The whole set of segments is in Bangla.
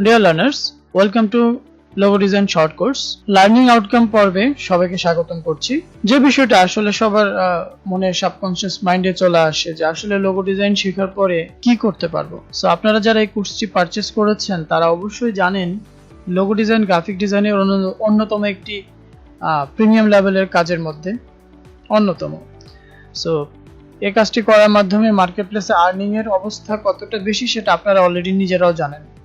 Dear learners welcome to logo design short course learning outcome পর্বে সবাইকে স্বাগতম করছি। যে বিষয়টা আসলে সবার মনে সাবকনসিয়াস মাইন্ডে চলে আসে যে আসলে লোগো ডিজাইন শেখার পরে কি করতে পারব। সো আপনারা যারা এই কোর্সটি পারচেস করেছেন, তারা অবশ্যই জানেন লোগো ডিজাইন গ্রাফিক ডিজাইনের অন্য- অন্যতম একটি প্রিমিয়াম লেভেলের কাজের মধ্যে অন্যতম। সো এই কাজটি করার মাধ্যমে মার্কেট প্লেসে আর্নিং এর অবস্থা কতটা বেশি সেটা আপনারা অলরেডি নিজেরাও জানেন।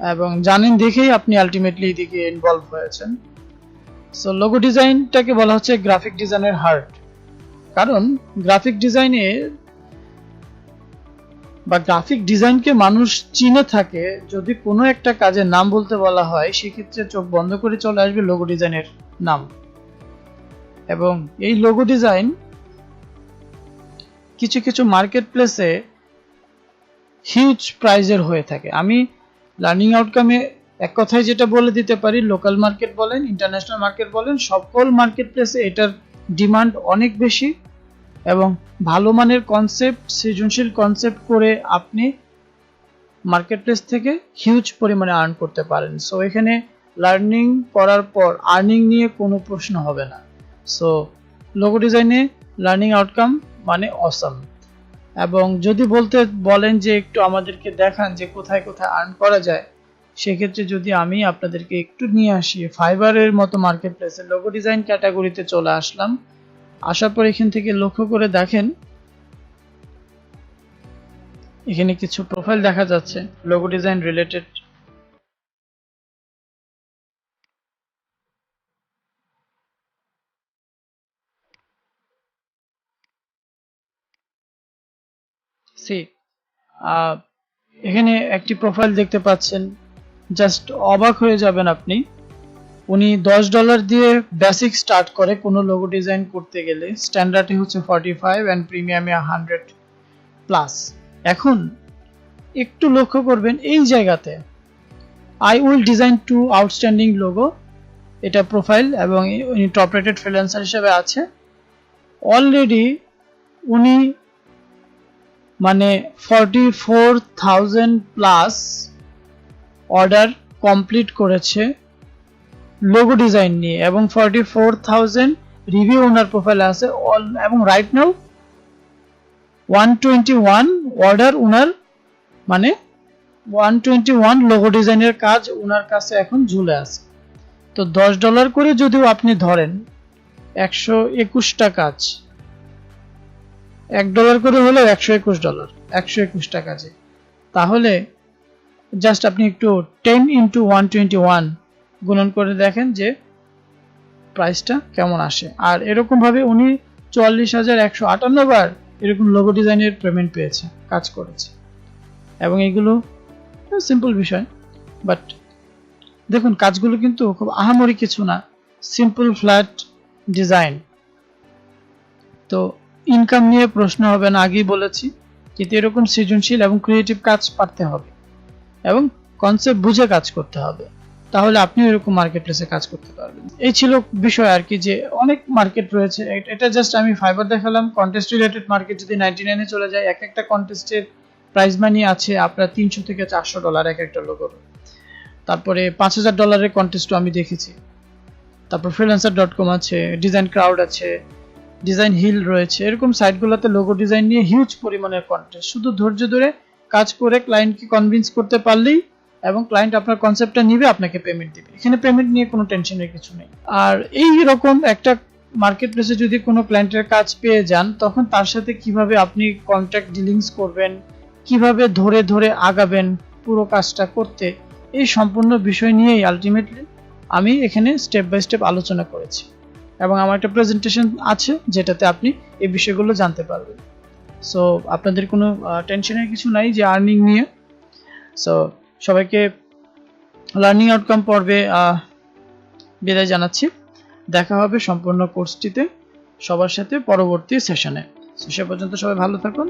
এবং জানেন দেখেই আপনি আলটিমেটলি এদিকে ইনভলভ হয়েছেন। সো লোগো ডিজাইনটাকে বলা হচ্ছে গ্রাফিক ডিজাইনের হার্ট কারণ গ্রাফিক ডিজাইনে বা গ্রাফিক ডিজাইনকে মানুষ চিনে থাকে, যদি কোনো একটা কাজের নাম বলতে বলা হয়, সেক্ষেত্রে চোখ বন্ধ করে চলে আসবে লোগো ডিজাইনের নাম। এবং এই লোগো ডিজাইন কিছু কিছু মার্কেট প্লেসে হিউজ প্রাইজের হয়ে থাকে। আমি লার্নিং আউটকামে এক কথায় যেটা বলে দিতে পারি লোকাল মার্কেট বলেন ইন্টারন্যাশনাল মার্কেট বলেন, সকল মার্কেট প্লেসে এটার ডিমান্ড অনেক বেশি এবং ভালো মানের কনসেপ্ট সৃজনশীল কনসেপ্ট করে আপনি মার্কেট প্লেস থেকে হিউজ পরিমাণে আর্ন করতে পারেন। সো এখানে লার্নিং করার পর আর্নিং নিয়ে কোনো প্রশ্ন হবে না। সো লোগো ডিজাইনে লার্নিং আউটকাম মানে অসম এবং যদি বলতে বলেন যে একটু আমাদেরকে দেখান যে কোথায় কোথায় আর্ন করা যায়, সেক্ষেত্রে যদি আমি আপনাদেরকে একটু নিয়ে আসি ফাইবারের মতো মার্কেট প্লেসে লোগো ডিজাইন ক্যাটাগরিতে চলে আসলাম। আসার পর এখান থেকে লক্ষ্য করে দেখেন, এখানে কিছু প্রোফাইল দেখা যাচ্ছে লোগো ডিজাইন রিলেটেড সি এখানে একটি প্রোফাইল দেখতে পাচ্ছেন। জাস্ট অবাক হয়ে যাবেন আপনি। উনি দশ ডলার দিয়ে বেসিক স্টার্ট করে কোনো লোগো ডিজাইন করতে গেলে। স্ট্যান্ডার্ডে হচ্ছে ফর্টি ফাইভ অ্যান্ড প্রিমিয়ামে হান্ড্রেড প্লাস এখন একটু লক্ষ্য করবেন এই জায়গাতে। I will design to outstanding logo এটা প্রোফাইল এবং উনি টপ রেটেড ফ্রিল্যান্সার হিসেবে আছে। অলরেডি উনি মানে forty four thousand plus order complete করেছে লোগো ডিজাইন নিয়ে এবং ফর্টি ফোর থাউজেন্ড রিভিউ ওনার প্রোফাইলে আছে এবং right now one twenty one order ওনার মানে ওয়ান টোয়েন্টি ওয়ান লোগো ডিজাইনের কাজ ওনার কাছে এখন ঝুলে আছে। তো দশ ডলার করে যদিও আপনি ধরেন একশো একুশটা কাজ এক ডলার করে হলো একশো একুশ ডলার একশো একুশ টাকা যে। তাহলে জাস্ট আপনি একটু ten into one twenty one গুণন করে দেখেন যে প্রাইসটা কেমন আসে। আর এরকমভাবে উনি চুয়াল্লিশ হাজার একশো আটান্ন বার এরকম লোগো ডিজাইনের পেমেন্ট পেয়েছে, কাজ করেছে। এবং এগুলো সিম্পল বিষয় বাট দেখুন কাজগুলো কিন্তু খুব আহামরি কিছু না সিম্পল ফ্ল্যাট ডিজাইন তো ইনকাম নিয়ে প্রশ্ন হবে না, আগেই বলেছি কিন্তু এরকম সৃজনশীল এবং ক্রিয়েটিভ কাজ পারতে হবে এবং কনসেপ্ট বুঝে কাজ করতে হবে। তাহলে আপনি এরকম মার্কেট প্লেসে কাজ করতে পারবেন। এই ছিল বিষয় আর কি যে অনেক মার্কেট রয়েছে। এটা জাস্ট আমি ফাইবার দেখালাম। কন্টেস্ট রিলেটেড মার্কেট যদি নাইনটি নাইনে চলে যায় এক একটা কন্টেস্টের প্রাইস মানি আছে আপনার তিনশো থেকে চারশো ডলার এক একটা লোগোর তারপরে পাঁচ হাজার ডলারের কন্টেস্টও আমি দেখেছি। তারপর ফ্রিল্যান্সার ডট কম আছে ডিজাইন ক্রাউড আছে ডিজাইন হিল রয়েছে। এরকম সাইটগুলোতে লোগো ডিজাইন নিয়ে হিউজ পরিমাণের কন্টেস্ট শুধু ধৈর্য ধরে কাজ করে ক্লায়েন্টকে কনভিন্স করতে পারলেই এবং ক্লায়েন্ট আপনার কনসেপ্টটা নিবে, আপনাকে পেমেন্ট দিবে। এখানে পেমেন্ট নিয়ে কোনো টেনশনের কিছু নেই। আর এই রকম একটা মার্কেট প্লেসে যদি কোনো ক্লায়েন্টের কাজ পেয়ে যান, তখন তার সাথে কীভাবে আপনি কন্ট্যাক্ট ডিলিংস করবেন, কীভাবে ধরে ধরে আগাবেন পুরো কাজটা করতে, এই সম্পূর্ণ বিষয় নিয়েই আলটিমেটলি আমি এখানে স্টেপ বাই স্টেপ আলোচনা করেছি। এবং আমার একটা প্রেজেন্টেশন আছে যেটাতে আপনি এই বিষয়গুলো জানতে পারবেন। সো আপনাদের কোনো টেনশনের কিছু নাই যে আর্নিং নিয়ে। সো সবাইকে লার্নিং আউটকাম পর্বে বিদায় জানাচ্ছি। দেখা হবে সম্পূর্ণ কোর্সটিতে সবার সাথে পরবর্তী সেশনে সে পর্যন্ত সবাই ভালো থাকুন।